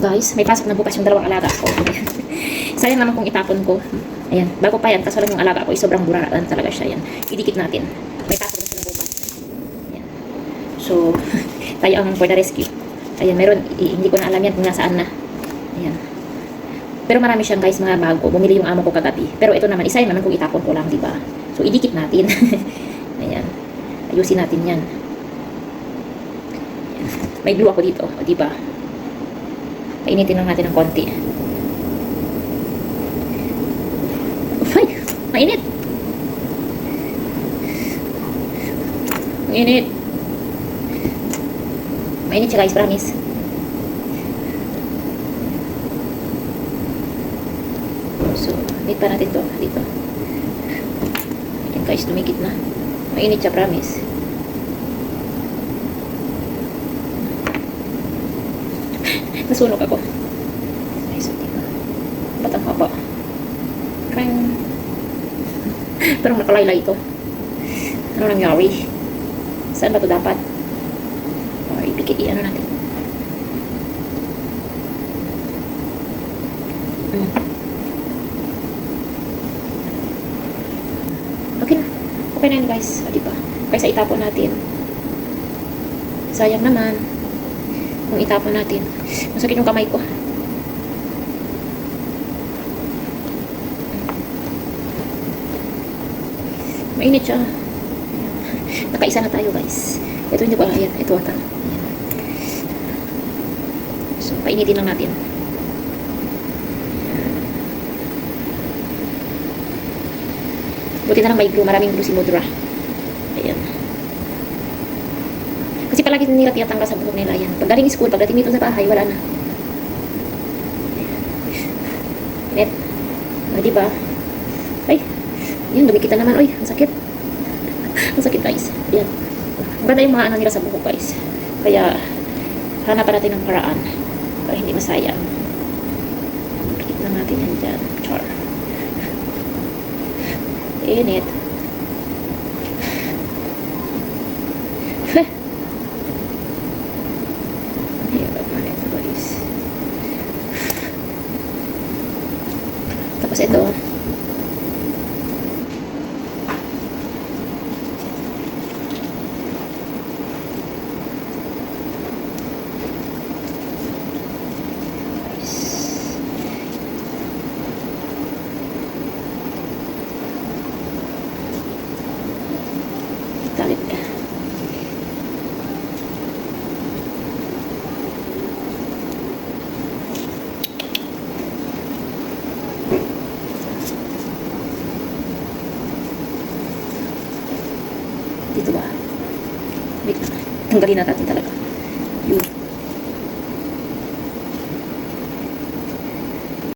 guys, may pasok na bukas yung dalawang alaga ko. Sayang naman kung itapon ko. Ayan, bago pa yan, kaso lang yung alaga ko, is sobrang buraan talaga siya. Yan, idikit natin. May pasok na sila bukas. Ayan. So, tayo ang for the rescue. Ayan, meron, hindi ko na alam yan kung nasaan na. Ayan. Pero marami siyang guys, mga bago. Bumili yung amo ko kagabi. Pero ito naman, isa yun naman kung itapon ko lang, di ba? So, idikit natin. Ayan. Ayusin natin yan. Ayan. May glue ako dito, o, di ba? Painitin lang natin ng konti. Ay, mainit. Mainit. Mainit siya guys, promise. So, wait pa natin to dito. Ayan guys, tumikit na. Mainit siya, promise. Nasunog ako. Ay, so, diba? Ba't ang haba? Kaya... Pero nakalaylay ito. Ano nangyari? Saan ba ito dapat? O, ipikit, i-ano natin. Mm. Okay na. Okay na yun guys. O, diba? Kaysa itapon natin. Sayang naman. Kung itapon natin. Masakit yung kamay ko. Mainit siya. Nakaisa na tayo guys. Ito hindi ko alam. Ayan, ito ata. So, painitin lang natin. Buti na lang may glue. Maraming glue si Mudra. Ayan. Kasi palagi nila tinatanggal sa buhok nila yan. Pagdating school, pagdating dito sa bahay, wala na. Net. O, diba? Ay, yan, dumikit na naman. Uy, ang sakit. ang sakit, guys. Yan. Maganda yung mga ano nila sa buhok, guys. Kaya, hanapan natin ng paraan para hindi masayang. Pikit natin yan dyan. Char. Init. Hirap na ito, guys. Tapos ito. Talit ka. Dito ba? Wait. Tanggalin na natin talaga. Yun.